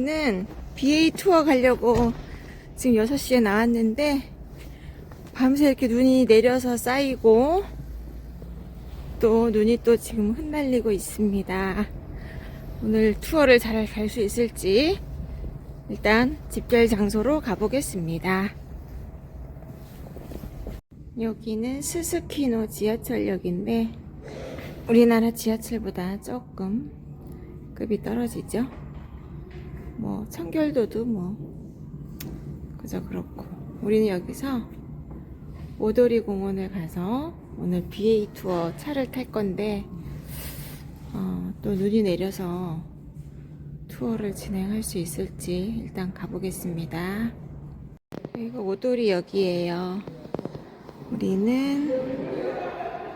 저희는 BA 투어 가려고 지금 6시에 나왔는데 밤새 이렇게 눈이 내려서 쌓이고 또 눈이 또 지금 흩날리고 있습니다. 오늘 투어를 잘 갈 수 있을지 일단 집결 장소로 가보겠습니다. 여기는 스스키노 지하철역인데 우리나라 지하철보다 조금 급이 떨어지죠. 뭐 청결도도 뭐 그저 그렇고 우리는 여기서 오도리 공원을 가서 오늘 BA 투어 차를 탈 건데 어, 또 눈이 내려서 투어를 진행할 수 있을지 일단 가보겠습니다. 여기가 오도리 역이에요. 우리는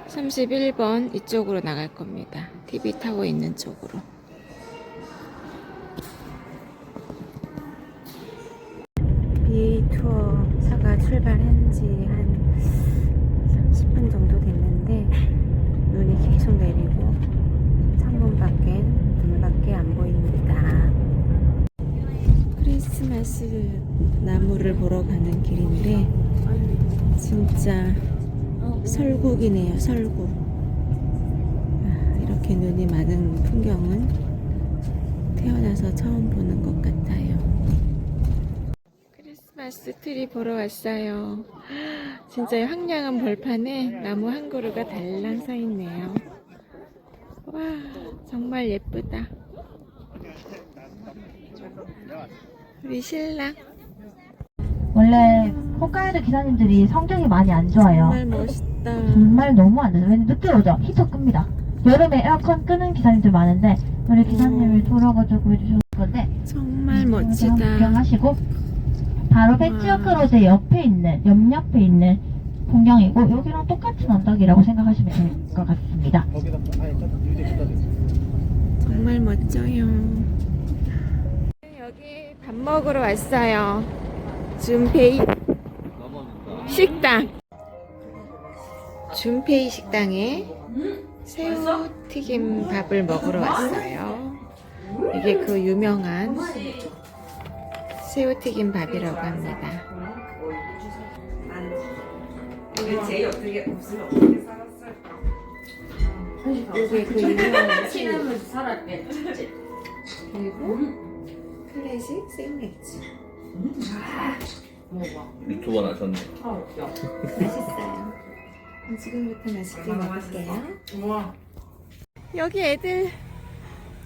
31번 이쪽으로 나갈 겁니다. TV 타워 있는 쪽으로. 출발한 지한 10분 정도 됐는데 눈이 계속 내리고 창문 밖엔 눈밖에 안 보입니다. 크리스마스 나무를 보러 가는 길인데 진짜 설국이네요, 설국. 아, 이렇게 눈이 많은 풍경은 태어나서 처음 보는 것 같아요. 크리스마스 트리 보러 왔어요. 진짜 황량한 벌판에 나무 한 그루가 달랑 서 있네요. 와, 정말 예쁘다. 우리 신랑 원래 홋카이도 기사님들이 성적이 많이 안 좋아요. 정말 멋있다. 정말 너무 안 좋아요. 왜냐면 늦게 오죠. 히터 끕니다. 여름에 에어컨 끄는 기사님들 많은데 우리 기사님을 돌아가지고 해주셨을 건데 정말 멋지다. 구경하시고 바로 배지역 크로 제 옆에 있는 옆옆에 있는 풍경이고 여기랑 똑같은 언덕이라고 생각하시면 될 것 같습니다. 정말 멋져요. 여기 밥 먹으러 왔어요. 준페이 식당. 준페이 식당에 새우 튀김 밥을 먹으러 왔어요. 이게 그 유명한 새우 튀김 밥이라고 합니다. 어떻게 없으면 어떻게 그 유명한. 그리고 클래식 생맥주. 먹어. 유튜버 나셨네. 아. 맛있어요. 그럼 지금부터 맛있게 먹을게요. 우와. 여기 애들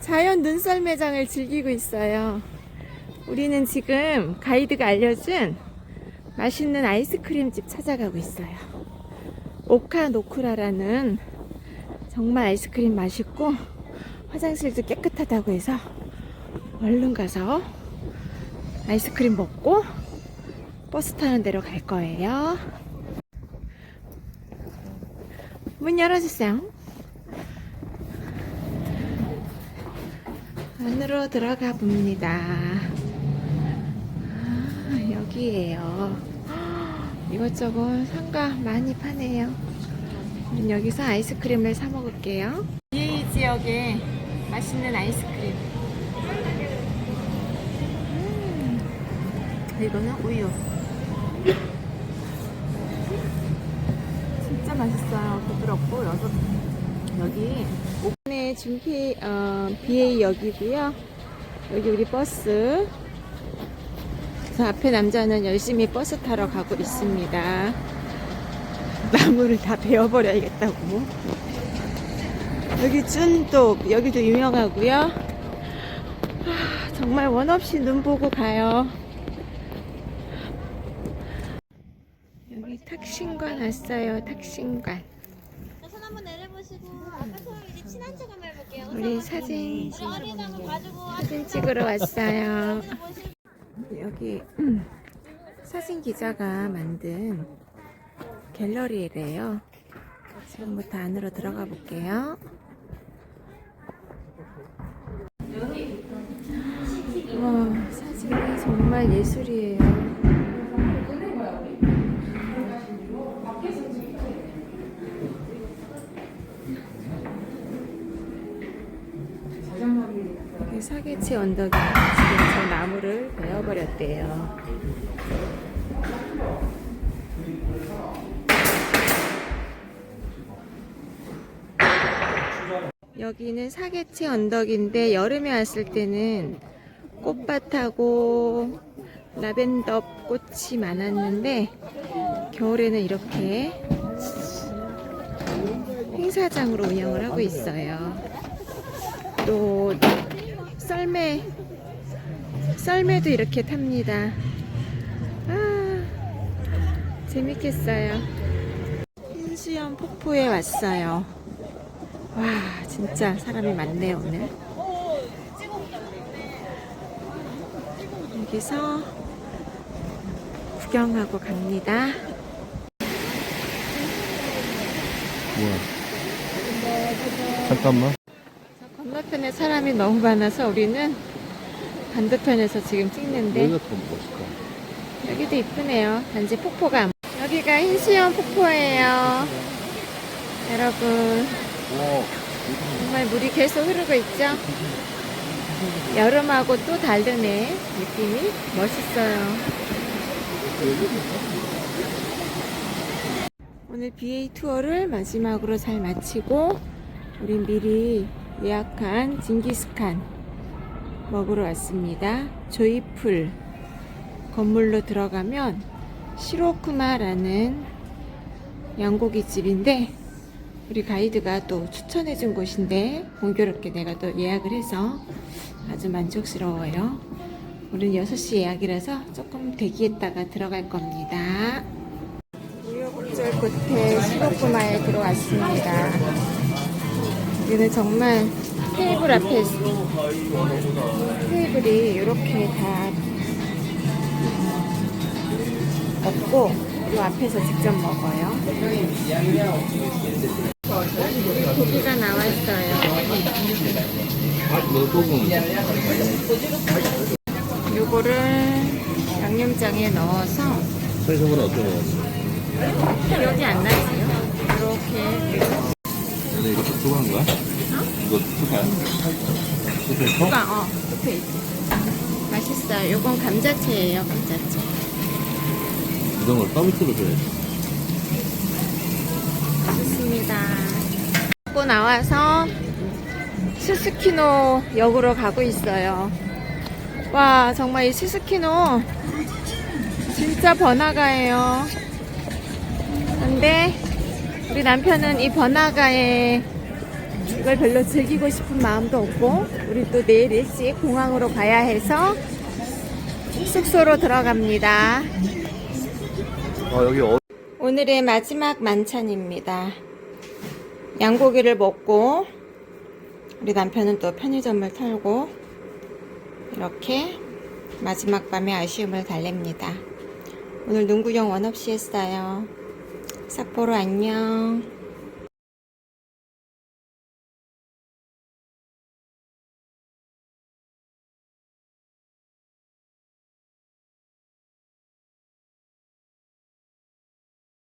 자연 눈썰 매장을 즐기고 있어요. 우리는 지금 가이드가 알려준 맛있는 아이스크림 집 찾아가고 있어요. 오카노쿠라라는 정말 아이스크림 맛있고 화장실도 깨끗하다고 해서 얼른 가서 아이스크림 먹고 버스 타는 데로 갈 거예요. 문 열어주세요. 안으로 들어가 봅니다. 아, 여기에요. 이것저것 상가 많이 파네요. 여기서 아이스크림을 사 먹을게요. 이 지역에 맛있는 아이스크림. 음, 이거는 우유. 진짜 맛있어요. 부드럽고 여섯 여기 오픈의 준피 어, BA 역이고요. 여기 우리 버스. 저 앞에 남자는 열심히 버스 타러 가고 있습니다. 나무를 다 베어버려야겠다고. 여기 쭌독 여기도 유명하고요. 아, 정말 원 없이 눈 보고 가요. 여기 탁신관 왔어요. 탁신관. 손 한번 내려보시고 아까처럼 이제 친한 척 한번 해볼게요. 우리 사진 우리 어린이 한번 봐주고 사진 찍으러 왔어요. 여기 음, 사진 기자가 만든 갤러리래요. 지금부터 안으로 들어가 볼게요. 와 사진이 정말 예술이에요. 여기 사계치 언덕이 지금 전 해버렸대요. 여기는 사계치 언덕인데 여름에 왔을 때는 꽃밭하고 라벤더 꽃이 많았는데 겨울에는 이렇게 행사장으로 운영을 하고 있어요. 또 썰매 썰매도 이렇게 탑니다. 아 재밌겠어요. 흰수염 폭포에 왔어요. 와 진짜 사람이 많네요 오늘. 여기서 구경하고 갑니다. 뭐야? 잠깐만. 건너편에 사람이 너무 많아서 우리는 반대편에서 지금 찍는데 여기가 더 멋있다. 여기도 이쁘네요. 단지 폭포가 안- 여기가 흰수염 폭포예요. 여러분 와, 정말 물이 계속 흐르고 있죠? 여름하고 또 다르네 느낌이 멋있어요. 오늘 BA 투어를 마지막으로 잘 마치고 우린 미리 예약한 징기스칸 먹으러 왔습니다. 조이풀 건물로 들어가면 시로쿠마라는 양고기 집인데 우리 가이드가 또 추천해 준 곳인데 공교롭게 내가 또 예약을 해서 아주 만족스러워요. 우리는 6시 예약이라서 조금 대기했다가 들어갈 겁니다. 우여곡절 끝에 시로쿠마에 들어왔습니다. 여기는 정말 테이블 앞에 테이블이 이렇게 다 없고 이 앞에서 직접 먹어요. 고기가 나왔어요. 너 소금. 요거를 양념장에 넣어서 설정은 거 같아? 기억이 안 나지요? 이렇게 근데 이거 수고한 거야? 이거 수가야? 수가야? 누가 어 옆에 있지. 맛있어요. 요건 감자채예요, 감자채. 이런 걸 서비스로 줘야지. 좋습니다. 먹고 나와서 스스키노 역으로 가고 있어요. 와, 정말 이 스스키노 진짜 번화가예요. 근데 우리 남편은 이 번화가에 이걸 별로 즐기고 싶은 마음도 없고 우리 또 내일 일찍 공항으로 가야 해서 숙소로 들어갑니다. 아, 여기 어, 오늘의 마지막 만찬입니다. 양고기를 먹고 우리 남편은 또 편의점을 털고 이렇게 마지막 밤의 아쉬움을 달랩니다. 오늘 농구경 원 없이 했어요. 삿포로 안녕.